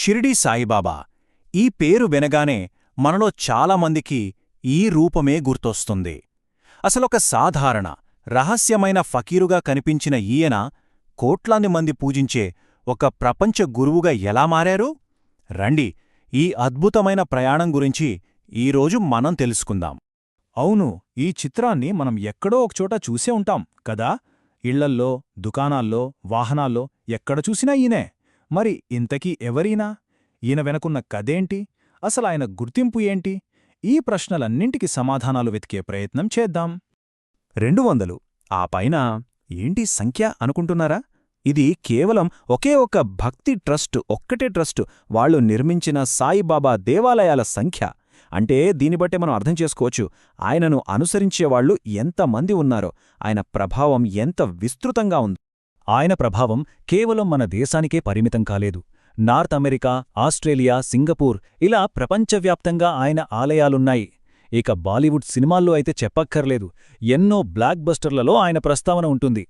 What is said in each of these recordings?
షిరిడీ సాయిబాబా. ఈ పేరు వినగానే మనలో చాలామందికి ఈ రూపమే గుర్తొస్తుంది. అసలొక సాధారణ రహస్యమైన ఫకీరుగా కనిపించిన ఈయన కోట్లాది మంది పూజించే ఒక ప్రపంచ గురువుగా ఎలా మారారు? రండి ఈ అద్భుతమైన ప్రయాణం గురించి ఈరోజు మనం తెలుసుకుందాం. అవును ఈ చిత్రాన్ని మనం ఎక్కడో ఒకచోట చూసే ఉంటాం కదా? ఇళ్ళల్లో దుకాణాల్లో వాహనాల్లో ఎక్కడ చూసినా ఈయనే. మరి ఇంతకీ ఎవరీనా? ఈయన వెనకున్న కథేంటి? అసలాయన గుర్తింపు ఏంటి? ఈ ప్రశ్నలన్నింటికి సమాధానాలు వెతికే ప్రయత్నం చేద్దాం. రెండు వందలు. ఆ పైన ఏంటి సంఖ్య అనుకుంటున్నారా? ఇది కేవలం ఒకే ఒక భక్తి ట్రస్ట్ ఒక్కటే ట్రస్టు వాళ్ళు నిర్మించిన సాయిబాబా దేవాలయాల సంఖ్య. అంటే దీనిబట్టే మనం అర్థం చేసుకోవచ్చు ఆయనను అనుసరించేవాళ్ళు ఎంతమంది ఉన్నారో ఆయన ప్రభావం ఎంత విస్తృతంగా ఉంది. ఆయన ప్రభావం కేవలం మన దేశానికే పరిమితం కాలేదు. నార్త్ అమెరికా ఆస్ట్రేలియా సింగపూర్ ఇలా ప్రపంచవ్యాప్తంగా ఆయన ఆలయాలున్నాయి. ఇక బాలీవుడ్ సినిమాల్లో అయితే చెప్పక్కర్లేదు. ఎన్నో బ్లాక్ బస్టర్లలో ఆయన ప్రస్తావన ఉంటుంది.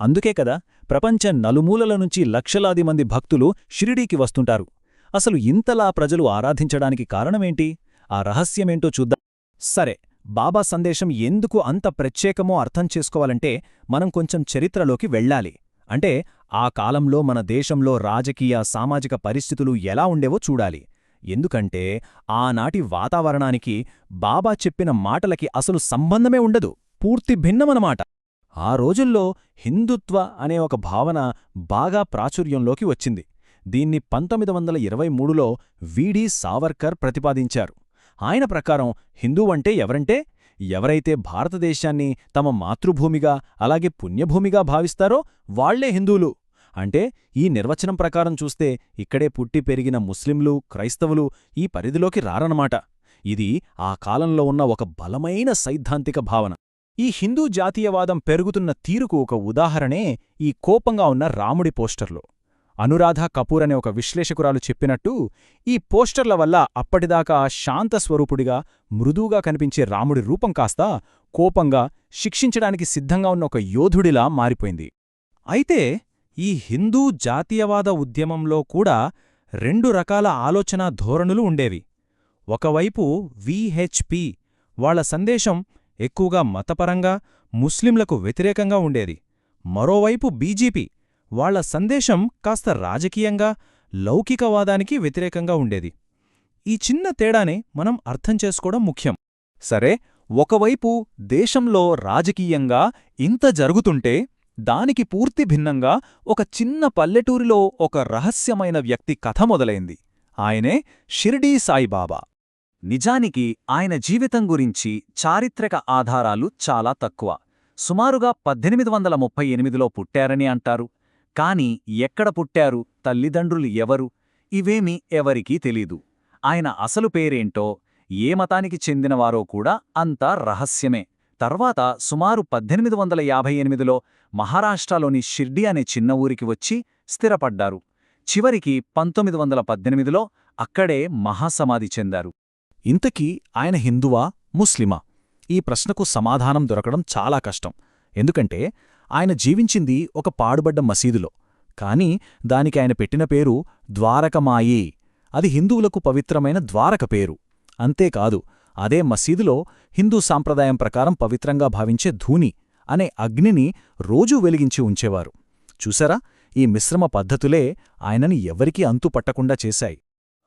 అందుకే కదా ప్రపంచ నలుమూలల నుంచి లక్షలాది మంది భక్తులు షిరిడీకి వస్తుంటారు. అసలు ఇంతలా ప్రజలు ఆరాధించడానికి కారణమేంటి? ఆ రహస్యమేంటో చూద్దాం. సరే బాబా సందేశం ఎందుకు అంత ప్రత్యేకమో అర్థం చేసుకోవాలంటే మనం కొంచెం చరిత్రలోకి వెళ్ళాలి. అంటే ఆ కాలంలో మన దేశంలో రాజకీయ సామాజిక పరిస్థితులు ఎలా ఉండేవో చూడాలి. ఎందుకంటే ఆనాటి వాతావరణానికి బాబా చెప్పిన మాటలకి అసలు సంబంధమే ఉండదు. పూర్తి భిన్నమనమాట. ఆ రోజుల్లో హిందుత్వ అనే ఒక భావన బాగా ప్రాచుర్యంలోకి వచ్చింది. దీన్ని పంతొమ్మిది వందల ఇరవై మూడులో వీడి సావర్కర్ ప్రతిపాదించారు. ఆయన ప్రకారం హిందూ అంటే ఎవరంటే ఎవరైతే భారతదేశాన్ని తమ మాతృభూమిగా అలాగే పుణ్యభూమిగా భావిస్తారో వాళ్ళే హిందువులు. అంటే ఈ నిర్వచనం ప్రకారం చూస్తే ఇక్కడే పుట్టి పెరిగిన ముస్లింలు క్రైస్తవులు ఈ పరిధిలోకి రారనమాట ఇది ఆ కాలంలో ఉన్న ఒక బలమైన సైద్ధాంతిక భావన. ఈ హిందూ జాతీయవాదం పెరుగుతున్న తీరుకు ఒక ఉదాహరణే ఈ కోపంగా ఉన్న రాముడి పోస్టర్లో. అనురాధ కపూర్ అనే ఒక విశ్లేషకురాలు చెప్పినట్టు ఈ పోస్టర్ల వల్ల అప్పటిదాకా శాంతస్వరూపుడిగా మృదువుగా కనిపించే రాముడి రూపం కాస్త కోపంగా శిక్షించడానికి సిద్ధంగా ఉన్న ఒక యోధుడిలా మారిపోయింది. అయితే ఈ హిందూ జాతీయవాద ఉద్యమంలో కూడా రెండు రకాల ఆలోచనా ధోరణులు ఉండేవి. ఒకవైపు విహెచ్పి వాళ్ళ సందేశం ఎక్కువగా మతపరంగా ముస్లింలకు వ్యతిరేకంగా ఉండేది. మరోవైపు బీజేపీ వాళ్ళ సందేశం కాస్త రాజకీయంగా లౌకికవాదానికి వ్యతిరేకంగా ఉండేది. ఈ చిన్న తేడానే మనం అర్థం చేసుకోవడం ముఖ్యం. సరే ఒకవైపు దేశంలో రాజకీయంగా ఇంత జరుగుతుంటే దానికి పూర్తి భిన్నంగా ఒక చిన్న పల్లెటూరిలో ఒక రహస్యమైన వ్యక్తి కథ మొదలైంది. ఆయనే షిర్డీ సాయిబాబా. నిజానికి ఆయన జీవితం గురించి చారిత్రక ఆధారాలు చాలా తక్కువ. సుమారుగా పద్దెనిమిది వందల ముప్పై ఎనిమిదిలో పుట్టారని అంటారు. కాని ఎక్కడ పుట్టారు తల్లిదండ్రులు ఎవరు ఇవేమీ ఎవరికీ తెలీదు. ఆయన అసలు పేరేంటో ఏ మతానికి చెందినవారో కూడా అంతా రహస్యమే. తర్వాత సుమారు పద్దెనిమిది వందల యాభై ఎనిమిదిలో మహారాష్ట్రలోని షిర్డీ అనే చిన్న ఊరికి వచ్చి స్థిరపడ్డారు. చివరికి పంతొమ్మిది వందల పద్దెనిమిదిలో అక్కడే మహాసమాధి చెందారు. ఇంతకీ ఆయన హిందువా ముస్లిమా? ఈ ప్రశ్నకు సమాధానం దొరకడం చాలా కష్టం. ఎందుకంటే ఆయన జీవించింది ఒక పాడుబడ్డ మసీదులో. కాని దానికి ఆయన పెట్టిన పేరు ద్వారకమాయి. అది హిందువులకు పవిత్రమైన ద్వారక పేరు. అంతేకాదు అదే మసీదులో హిందూ సాంప్రదాయం ప్రకారం పవిత్రంగా భావించే ధూని అనే అగ్నిని రోజూ వెలిగించి ఉంచేవారు. చూసారా? ఈ మిశ్రమ పద్ధతులే ఆయనని ఎవరికీ అంతుపట్టకుండా చేశాయి.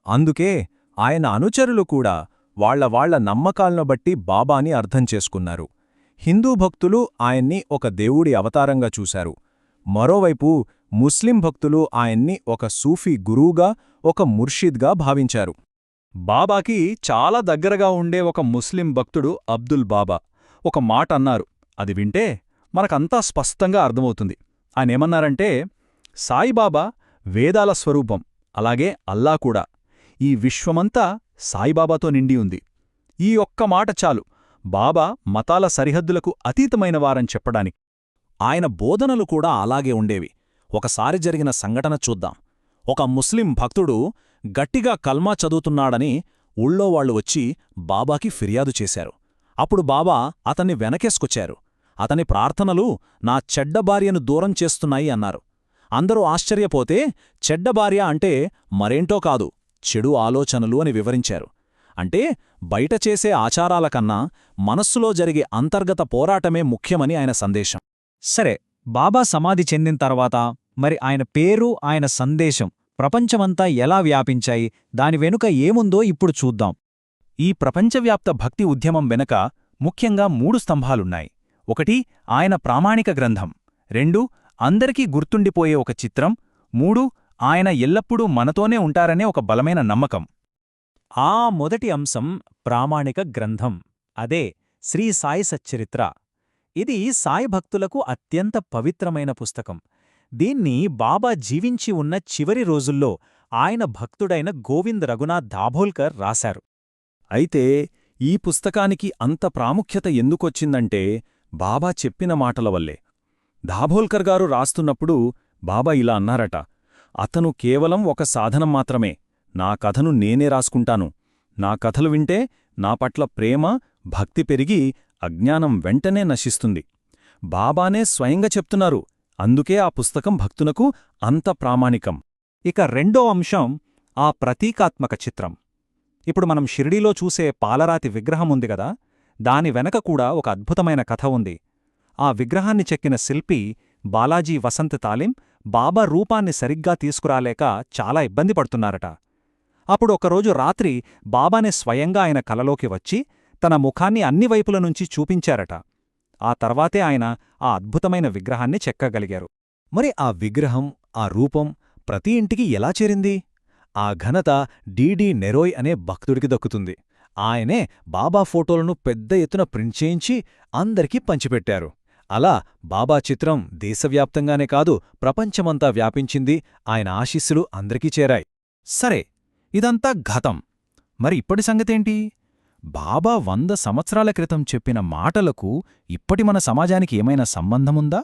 అందుకే ఆయన అనుచరులు కూడా వాళ్ళ వాళ్ళ నమ్మకాలను బట్టి బాబాని అర్థం చేసుకున్నారు. హిందూ భక్తులు ఆయన్ని ఒక దేవుడి అవతారంగా చూశారు. మరోవైపు ముస్లిం భక్తులు ఆయన్ని ఒక సూఫీ గురువుగా ఒక ముర్షిద్గా భావించారు. బాబాకి చాలా దగ్గరగా ఉండే ఒక ముస్లిం భక్తుడు అబ్దుల్ బాబా ఒక మాట అన్నారు. అది వింటే మనకంతా స్పష్టంగా అర్థమవుతుంది. ఆయనేమన్నారంటే సాయిబాబా వేదాల స్వరూపం అలాగే అల్లా కూడా. ఈ విశ్వమంతా సాయిబాబాతో నిండి ఉంది. ఈ ఒక్క మాట చాలు. బాబా మతాల సరిహద్దులకు అతీతమైనవారని చెప్పడానికి. ఆయన బోధనలు కూడా అలాగే ఉండేవి. ఒకసారి జరిగిన సంఘటన చూద్దాం. ఒక ముస్లిం భక్తుడు గట్టిగా కల్మా చదువుతున్నాడని ఊళ్ళోవాళ్ళు వచ్చి బాబాకి ఫిర్యాదు చేశారు. అప్పుడు బాబా అతన్ని వెనకేసుకొచ్చారు. అతని ప్రార్థనలు నా చెడ్డ భార్యను దూరం చేస్తున్నాయి అన్నారు. అందరూ ఆశ్చర్యపోతే చెడ్డ భార్య అంటే మరేంటో కాదు చెడు ఆలోచనలు అని వివరించారు. అంటే బయట చేసే ఆచారాల కన్నా మనస్సులో జరిగే అంతర్గత పోరాటమే ముఖ్యమని ఆయన సందేశం. సరే బాబా సమాధి చెందిన తర్వాత మరి ఆయన పేరు ఆయన సందేశం ప్రపంచమంతా ఎలా వ్యాపించాయి దాని వెనుక ఏముందో ఇప్పుడు చూద్దాం. ఈ ప్రపంచవ్యాప్త భక్తి ఉద్యమం వెనక ముఖ్యంగా మూడు స్తంభాలున్నాయి. ఒకటి ఆయన ప్రామాణిక గ్రంథం. రెండు అందరికీ గుర్తుండిపోయే ఒక చిత్రం. మూడు ఆయన ఎల్లప్పుడూ మనతోనే ఉంటారనే ఒక బలమైన నమ్మకం. ఆ మొదటి అంశం ప్రామాణిక గ్రంథం. అదే శ్రీ సాయి సచ్చరిత్ర. ఇది సాయి భక్తులకు అత్యంత పవిత్రమైన పుస్తకం. దీన్ని బాబా జీవించి ఉన్న చివరి రోజుల్లో ఆయన భక్తుడైన గోవింద్ రఘునాథ్ దాభోల్కర్ రాశారు. అయితే ఈ పుస్తకానికి అంత ప్రాముఖ్యత ఎందుకొచ్చిందంటే బాబా చెప్పిన మాటల వల్లే. దాభోల్కర్ గారు రాస్తున్నప్పుడు బాబా ఇలా అన్నారట అతను కేవలం ఒక సాధనం మాత్రమే. నా కథను నేనే రాసుకుంటాను. నా కథలు వింటే నా పట్ల ప్రేమ భక్తి పెరిగి అజ్ఞానం వెంటనే నశిస్తుంది. బాబానే స్వయంగా చెప్తున్నారు. అందుకే ఆ పుస్తకం భక్తునకు అంత ప్రామాణికం. ఇక రెండో అంశం ఆ ప్రతీకాత్మక చిత్రం. ఇప్పుడు మనం షిరిడీలో చూసే పాలరాతి విగ్రహం ఉంది గదా? దాని వెనక కూడా ఒక అద్భుతమైన కథ ఉంది. ఆ విగ్రహాన్ని చెక్కిన శిల్పి బాలాజీ వసంత్ తాలిం బాబా రూపాన్ని సరిగ్గా తీసుకురాలేక చాలా ఇబ్బంది పడుతున్నారట. అప్పుడు ఒకరోజు రాత్రి బాబానే స్వయంగా ఆయన కలలోకి వచ్చి తన ముఖాన్ని అన్ని వైపుల నుంచి చూపించారట. ఆ తర్వాతే ఆయన ఆ అద్భుతమైన విగ్రహాన్ని చెక్కగలిగారు. మరి ఆ విగ్రహం ఆ రూపం ప్రతి ఇంటికి ఎలా చేరింది? ఆ ఘనత డీడీ నెరోయ్ అనే భక్తుడికి దక్కుతుంది. ఆయనే బాబా ఫోటోలను పెద్ద ఎత్తున ప్రింట్ చేయించి అందరికీ పంచిపెట్టారు. అలా బాబా చిత్రం దేశవ్యాప్తంగానే కాదు ప్రపంచమంతా వ్యాపించింది ఆయన ఆశీస్సులు అందరికీ చేరాయి. సరే ఇదంతా గతం మరి ఇప్పటి సంగతేంటి? బాబా వంద సంవత్సరాల క్రితం చెప్పిన మాటలకు ఇప్పటి మన సమాజానికి ఏమైనా సంబంధముందా?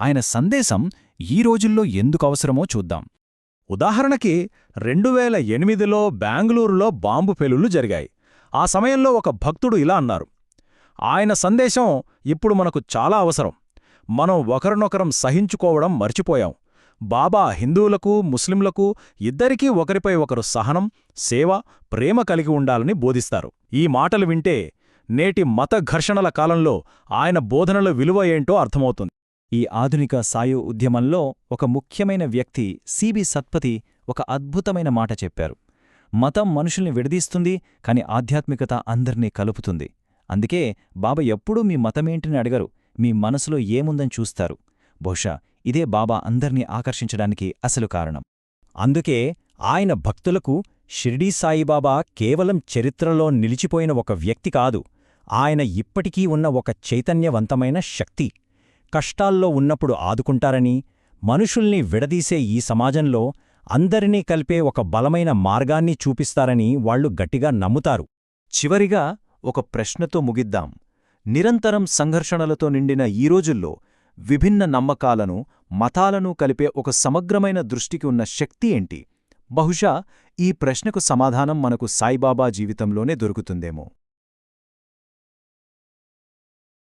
ఆయన సందేశం ఈ రోజుల్లో ఎందుకు అవసరమో చూద్దాం. ఉదాహరణకి రెండు వేల ఎనిమిదిలో బెంగళూరులో బాంబు పేలుళ్ళు జరిగాయి. ఆ సమయంలో ఒక భక్తుడు ఇలా అన్నారు. ఆయన సందేశం ఇప్పుడు మనకు చాలా అవసరం. మనం ఒకరినొకరం సహించుకోవడం మర్చిపోయాం. బాబా హిందువులకు ముస్లింలకు ఇద్దరికీ ఒకరిపై ఒకరు సహనం సేవ ప్రేమ కలిగి ఉండాలని బోధిస్తారు. ఈ మాటలు వింటే నేటి మత ఘర్షణల కాలంలో ఆయన బోధనల విలువ ఏంటో అర్థమవుతుంది. ఈ ఆధునిక సాయు ఉద్యమంలో ఒక ముఖ్యమైన వ్యక్తి సిబి సత్పతి ఒక అద్భుతమైన మాట చెప్పారు. మతం మనుషుల్ని విడదీస్తుంది కాని ఆధ్యాత్మికత అందర్నీ కలుపుతుంది. అందుకే బాబా ఎప్పుడూ మీ మతమేంటిని అడగరు మీ మనసులో ఏముందని చూస్తారు. బహుశా ఇదే బాబా అందర్నీ ఆకర్షించడానికి అసలు కారణం. అందుకే ఆయన భక్తులకు షిర్డీ సాయిబాబా కేవలం చరిత్రలో నిలిచిపోయిన ఒక వ్యక్తి కాదు ఆయన ఇప్పటికీ ఉన్న ఒక చైతన్యవంతమైన శక్తి. కష్టాల్లో ఉన్నప్పుడు ఆదుకుంటారని మనుషుల్ని విడదీసే ఈ సమాజంలో అందరినీ కలిపే ఒక బలమైన మార్గాన్ని చూపిస్తారని వాళ్ళు గట్టిగా నమ్ముతారు. చివరిగా ఒక ప్రశ్నతో ముగిద్దాం. నిరంతరం సంఘర్షణలతో నిండిన ఈ రోజుల్లో విభిన్న నమ్మకాలను మతాలను కలిపే ఒక సమగ్రమైన దృష్టికి ఉన్న శక్తి ఏంటి? బహుశా ఈ ప్రశ్నకు సమాధానం మనకు సాయిబాబా జీవితంలోనే దొరుకుతుందేమో.